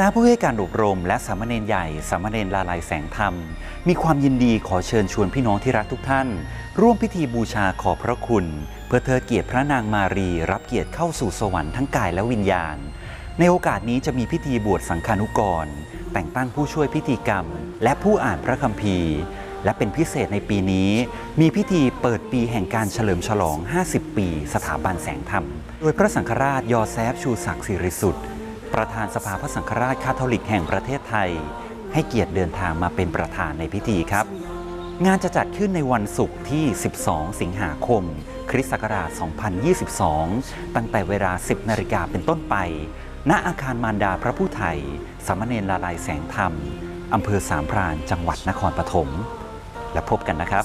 ณะผู้ให้การอบรม และสามเณรใหญ่สามเณรลาลายแสงธรรม มีความยินดีขอเชิญชวนพี่น้องที่รักทุกท่าน ร่วมพิธีบูชาขอบพระคุณ เพื่อเธอเกียรติพระนางมารี รับเกียรติเข้าสู่สวรรค์ทั้งกายและวิญญาณ ในโอกาสนี้จะมีพิธีบวชสังฆานุกร แต่งตั้งผู้ช่วยพิธีกรรม และผู้อ่านพระคัมภีร์ และเป็นพิเศษในปีนี้ มีพิธีเปิดปีแห่งการเฉลิมฉลอง 50 ปี สถาบันแสงธรรม โดยพระสังฆราชยอแซฟชูศักดิ์สิริสุทธิ์ ประธานสภาพระสังฆราชคาทอลิกแห่งประเทศไทย ให้เกียรติเดินทางมาเป็นประธานในพิธีครับ งานจะจัดขึ้นในวันศุกร์ที่ 12 สิงหาคม คริสต์ศักราช 2022 ตั้งแต่เวลา 10 นาฬิกาเป็นต้นไป ณ อาคารมารดาพระผู้ไทย สามเณรละลายแสงธรรม อำเภอสามพราน จังหวัดนครปฐม และพบกันนะครับ